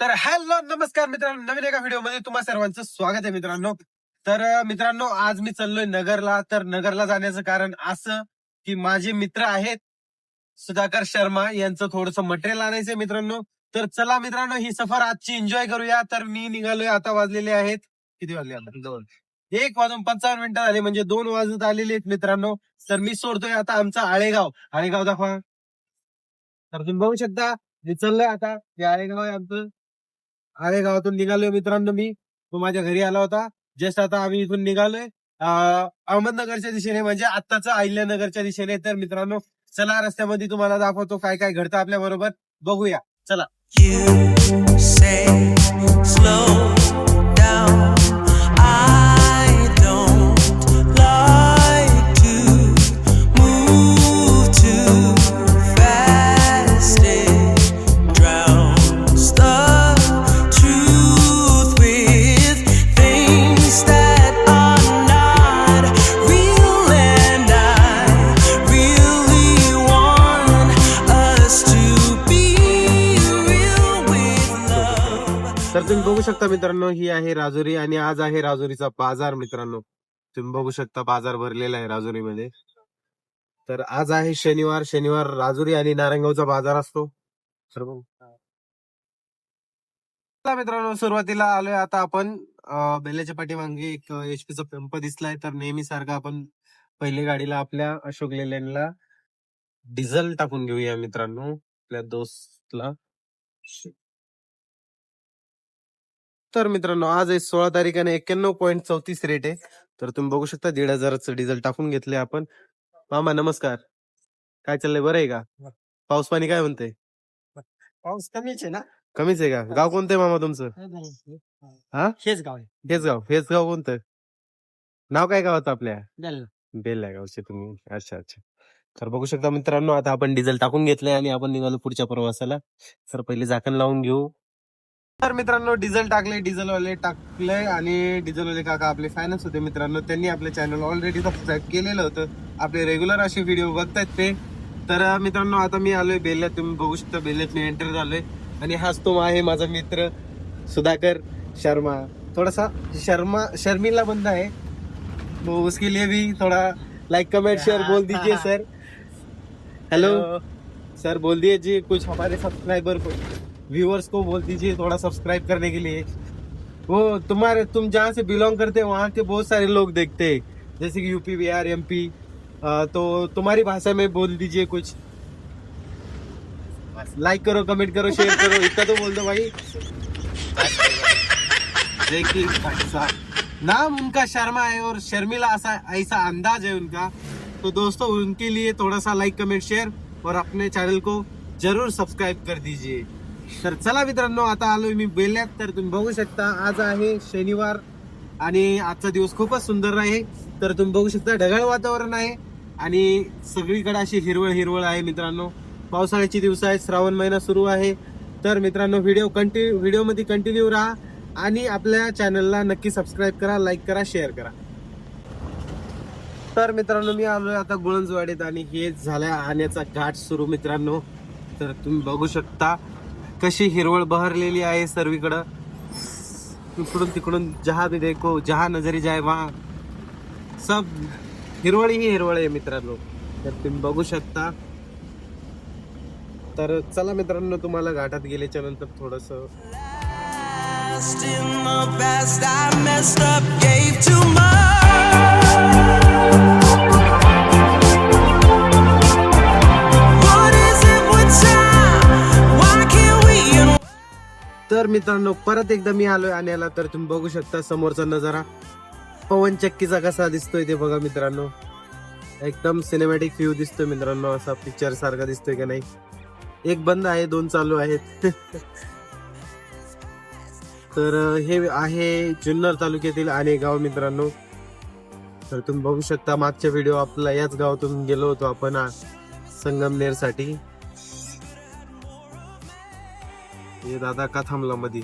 तर हॅलो नमस्कार मित्रांनो. नवीन एका व्हिडिओमध्ये तुम्हाला तुम्हा सर्वांचं स्वागत आहे मित्रांनो. तर मित्रांनो आज मी चाललोय नगरला. तर नगरला जाण्याचं कारण असं की माझे मित्र आहेत सुधाकर शर्मा यांचं थोडस मटेरियल आणायचंय मित्रांनो. तर चला मित्रांनो ही सफर आजची एन्जॉय करूया. तर मी निघालोय. आता वाजलेले आहेत. किती वाजले आता? दोन. एक वाजून पंचावन्न मिनिटं झाले. म्हणजे दोन वाजत आलेले आहेत मित्रांनो. तर मी सोडतोय आता आमचा आळेगाव. आळेगाव दाखवा. तर तुम्ही बघू शकता मी चाललोय आता. हे आळेगाव आहे आमचं. आळेगावातून निघालोय मित्रांनो मी. तो माझ्या घरी आला होता. जस्ट आता आम्ही इथून निघालोय. अं, अहमदनगरच्या दिशेने म्हणजे आत्ताच अहिल्यानगरच्या दिशेने. तर मित्रांनो चला रस्त्यामध्ये तुम्हाला दाखवतो काय काय घडतं आपल्या बरोबर. बघूया. You तर तुम्ही बघू शकता मित्रांनो ही आहे राजुरी आणि आज आहे राजुरीचा बाजार मित्रांनो. तुम्ही बघू शकता बाजार भरलेला आहे राजुरीमध्ये. तर आज आहे शनिवार शनिवार राजुरी आणि नारायणगावचा बाजार असतो. तर मित्रांनो सुरुवातीला आलोय आता आपण. बेल्याच्या पाठीमागे एक एचपीचा पंप दिसलाय तर नेहमी सारखा आपण पहिले गाडीला आपल्या अशोक लेलँडला डिझेल टाकून घेऊया मित्रांनो आपल्या दोस्तला. तर मित्रांनो आज आहे सोळा तारीख आणि एक्क्याण्णव पॉईंट चौतीस रेट आहे. तर तुम्ही बघू शकता दीड हजाराचं डिझेल टाकून घेतले आपण. मामा नमस्कार. काय चाललंय? बरं आहे का? पाऊस पाणी काय म्हणते पाऊस कमीच आहे ना? कमीच आहे का? गाव कोणतं आहे मामा तुमचं? हा? हेच गाव आहे हेच गाव हेच गाव कोणतं? नाव काय गावाचं आपल्या? बेल. बेल्ला. गावचे तुम्ही. अच्छा अच्छा. तर बघू शकता मित्रांनो आता आपण डिझेल टाकून घेतलंय आणि आपण निघालो पुढच्या प्रवासाला. तर पहिले झाकण लावून घेऊ. तर मित्रांनो डिझेल टाकले डिझेल वाले टाकले आणि डिझेल वाले काका आपले फॅनच होते मित्रांनो. त्यांनी आपले चॅनल ऑलरेडी सबस्क्राईब केलेलं होतं. आपले रेग्युलर असे व्हिडिओ बघतायत ते. तर मित्रांनो आता मी आलोय बेल्ल्यात तुम्ही बघू शकता बेल्ल्यात मी एंटर झालोय. आणि हाच तो आहे माझा मित्र सुधाकर शर्मा. थोडासा शर्मा शर्मिला बंदा है तो उसके लिए भी थोड़ा लाइक कमेंट शेयर बोल दीजिए सर हेलो सर बोल दीजिए कुछ हमारे सब्सक्राइबर को। व्यूअर्स को बोल दीजिए थोड़ा सब्सक्राइब करने के लिए। वो तुम्हारे, तुम जहाँ से बिलोंग करते हैं, वहाँ के बहुत सारे लोग देखते हैं। जैसे कि यूपी बिहार एमपी तो तुम्हारी भाषा में बोल दीजिए कुछ। लाइक करो कमेंट करो शेयर करो, इतना तो बोल दो भाई। देखिए नाम उनका शर्मा है और शर्मिला ऐसा ऐसा अंदाज है उनका। तो दोस्तों, उनके लिए थोड़ा सा लाइक कमेंट शेयर और अपने चैनल को ज़रूर सब्सक्राइब कर दीजिए। तर चला मित्रांनो आता आलोय मी बेल्यात तर तुम्ही बघू शकता आज आहे शनिवार आणि आजचा दिवस खूपच सुंदर आहे. तर तुम्ही बघू शकता ढगाळ वातावरण आहे आणि सगळीकडे अशी हिरवळ हिरवळ आहे मित्रांनो. पावसाळ्याची दिवस आहे श्रावण महिना सुरू आहे. तर मित्रांनो व्हिडिओ कंटिन्यू व्हिडिओमध्ये कंटिन्यू राहा आणि आपल्या चॅनलला नक्की सबस्क्राईब करा लाईक करा शेअर करा. तर मित्रांनो मी आलो आता गुळंजवाडीत आणि हे झालं आण्याचा घाट सुरू मित्रांनो. तर तुम्ही बघू शकता कशी हिरवळ बहरलेली आहे सर्वीकडं. इकडून तिकडून जहा भी देखो जहा नजरी जाय वा सब हिरवळ ही हिरवळ आहे मित्रांनो. तर तुम्ही बघू शकता. तर चला मित्रांनो तुम्हाला घाटात गेल्याच्यानंतर थोडस in the past, I messed up, gave too much. तर मित्रांनो परत एकदा मी आलोय आण्याला तर तुम्ही बघू शकता समोरचा नजारा. पवन चक्कीचा कसा दिसतोय ते बघा मित्रांनो. एकदम सिनेमॅटिक व्ह्यू दिसतोय मित्रांनो असा पिक्चर सारखा दिसतोय का नाही. एक बंद आहे दोन चालू आहेत. तर हे आहे जुन्नर तालुक्यातील आणि गाव मित्रांनो. तर तुम्ही बघू शकता मागच्या व्हिडिओ आपला याच गावातून गेलो होतो आपण संगमनेरसाठी. हे दादा का थांबला मधी?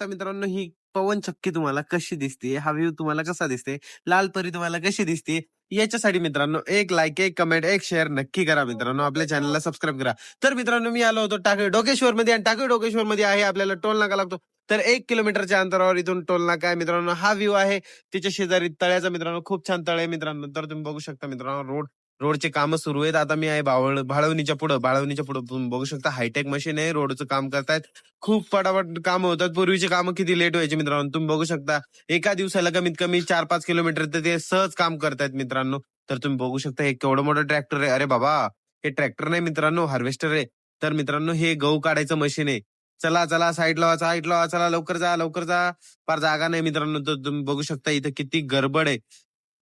शकता मित्रांनो ही पवन चक्की तुम्हाला कशी दिसते? हा व्ह्यू तुम्हाला कसा दिसते? लाल परी तुम्हाला कशी दिसते? याच्यासाठी मित्रांनो एक लाईक एक कमेंट एक शेअर नक्की करा मित्रांनो. आपल्या चॅनलला सबस्क्राईब करा. तर मित्रांनो मी आलो होतो टाकळी डोकेश्वर मध्ये आणि टाकळी डोकेश्वर मध्ये आहे आपल्याला टोल नाका लागतो. तर एक किलोमीटरच्या अंतरावर इथून टोल नाका आहे मित्रांनो. हा व्ह्यू आहे. त्याच्या शेजारी तळ्याचा मित्रांनो खूप छान तळ आहे मित्रांनो. तर तुम्ही बघू शकता मित्रांनो रोड रोडचे काम सुरू आहेत. आता मी आहे बावळ भाळवणीच्या पुढं. बाळवणीच्या पुढं तुम्ही बघू शकता हायटेक मशीन आहे. रोडचं काम करतायत. खूप पटापट काम होतात. पूर्वीचे काम किती लेट व्हायचे मित्रांनो? तुम्ही बघू शकता एका दिवसाला कमीत कमी चार पाच किलोमीटर तर ते सहज काम करतायत मित्रांनो. तर तुम्ही बघू शकता हे केवढं मोठं ट्रॅक्टर आहे. अरे बाबा हे ट्रॅक्टर नाही मित्रांनो हार्वेस्टर आहे. तर मित्रांनो हे गहू काढायचं मशीन आहे. चला चला साईड लावा साईड लावा चला लवकर जा लवकर जा. फार जागा नाही मित्रांनो. तर तुम्ही बघू शकता इथं किती गडबड आहे.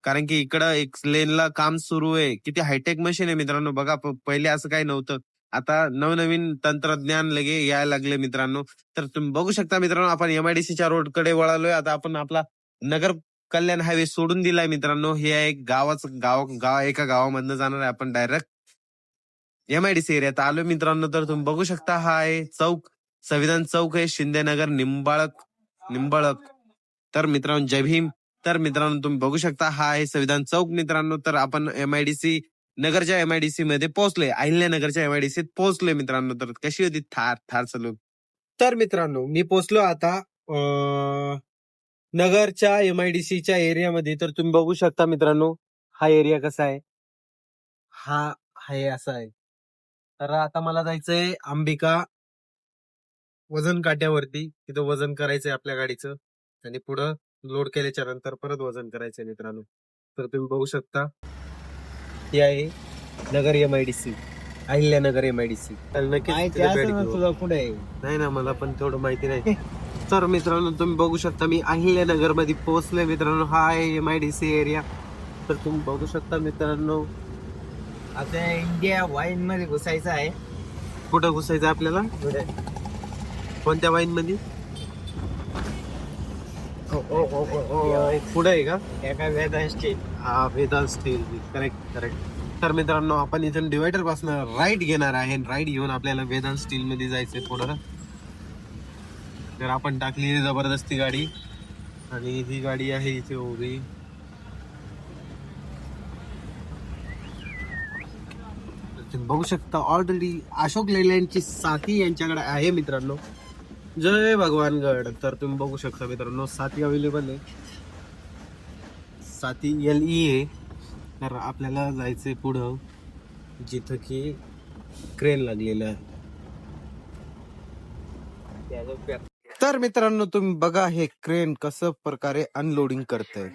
कारण की इकडं एक लेनला काम सुरू आहे. किती हायटेक मशीन आहे मित्रांनो. बघा प- पहिले असं काही नव्हतं. आता नवनवीन तंत्रज्ञान लगे यायला लागले मित्रांनो. तर तुम्ही बघू शकता मित्रांनो आपण एमआयडीसीच्या रोडकडे वळालोय. आता आपण आपला नगर कल्याण हायवे सोडून दिलाय मित्रांनो. हे आहे एक गावाचं गाव गाव एका गावामधनं जाणार आहे आपण डायरेक्ट एमआयडीसी एरियात आलो मित्रांनो. तर तुम्ही बघू शकता हा आहे चौक संविधान चौक आहे. शिंदेनगर निंबाळक निंबाळक. तर मित्रांनो जय भीम. तर मित्रांनो तुम्ही बघू शकता हा आहे संविधान चौक. मित्रांनो तर आपण एमआयडीसी नगरच्या एमआयडीसी मध्ये पोहोचलोय. अहिल्यानगरच्या एमआयडीसीत पोहोचले मित्रांनो. तर कशी होती? थार थार चालू तर मित्रांनो मी पोहोचलो आता अं, नगरच्या एमआयडीसीच्या एरियामध्ये. तर तुम्ही बघू शकता मित्रांनो हा एरिया कसा आहे? हा आहे असा आहे. तर आता मला जायचंय अंबिका वजन काट्यावरती. तिथं वजन करायचंय आपल्या गाडीचं. आणि पुढं लोड केल्याच्यानंतर परत वजन करायचंय मित्रांनो. तर तुम्ही बघू शकता. ही आहे नगर एमआयडीसी अहिल्यानगर एमआयडीसी तर नक्कीच माहिती तिथे असेल भेट ना घेऊ. तुला पुढे. नाही ना मला पण तेवढं माहिती नाही. तर मित्रांनो तुम्ही बघू शकता मी अहिल्यानगरमध्ये पोहोचलोय मित्रांनो. हा आहे एमआयडीसी एरिया तर तुम्ही बघू शकता मित्रांनो. आता इंडिया वाईन मध्ये घुसायचं आहे. कुठं घुसायचं आपल्याला. कोणत्या वाईन मध्ये. पुढे आहे का? एका वेदांची हा वेदांत स्टील करेक्ट करेक्ट तर मित्रांनो आपण इथून डिवायडरपासून राईट घेणार आहे राईट घेऊन आपल्याला वेदांत स्टील मध्ये जायचंय थोडं. तर आपण टाकली जबरदस्ती गाडी. आणि ही गाडी आहे इथे उभी. बघू शकता ऑलरेडी अशोक लेलँडची साथी यांच्याकडे आहे मित्रांनो. जय भगवानगड. तर तुम्ही बघू शकता मित्रांनो साथी अवेलेबल आहे. साथी एल ई आहे तर आपल्याला जायचंय पुढं जिथं की क्रेन लागलेलं आहे. तर मित्रांनो तुम्ही बघा हे क्रेन कसं प्रकारे अनलोडिंग करतंय.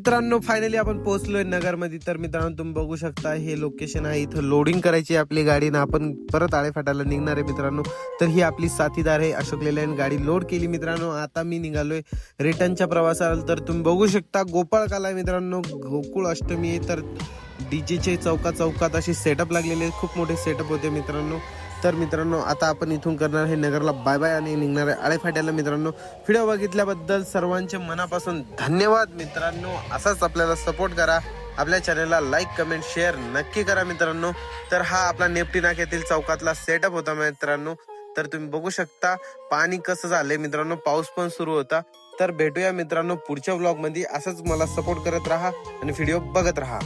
मित्रांनो फायनली आपण पोहोचलोय नगरमध्ये. तर मित्रांनो तुम्ही बघू शकता हे लोकेशन आहे. इथं लोडिंग करायची आहे आपली गाडी. ना आपण परत आळेफाटाला निघणार आहे मित्रांनो. तर ही आपली साथीदार आहे अशोक लेलँड गाडी लोड केली मित्रांनो. आता मी निघालोय रिटर्नच्या प्रवासाला. तर तुम्ही बघू शकता गोपाळकाला आहे मित्रांनो. गोकुळ अष्टमी आहे. तर डीजेचे चौका चौकात असे सेटअप लागलेले खूप मोठे सेटअप होते मित्रांनो. तर मित्रांनो आता आपण इथून करणार आहे नगरला बाय बाय आणि निघणार आहे आळेफाट्याला. मित्रांनो व्हिडिओ बघितल्याबद्दल सर्वांचे मनापासून धन्यवाद. मित्रांनो असाच आपल्याला सपोर्ट करा. आपल्या चॅनलला लाईक कमेंट शेअर नक्की करा मित्रांनो. तर हा आपला नेपटी नाक्यातील चौकातला सेटअप होता मित्रांनो. तर तुम्ही बघू शकता पाणी कसं झालंय मित्रांनो पाऊस पण सुरू होता. तर भेटूया मित्रांनो पुढच्या ब्लॉगमध्ये असंच मला सपोर्ट करत राहा आणि व्हिडिओ बघत राहा.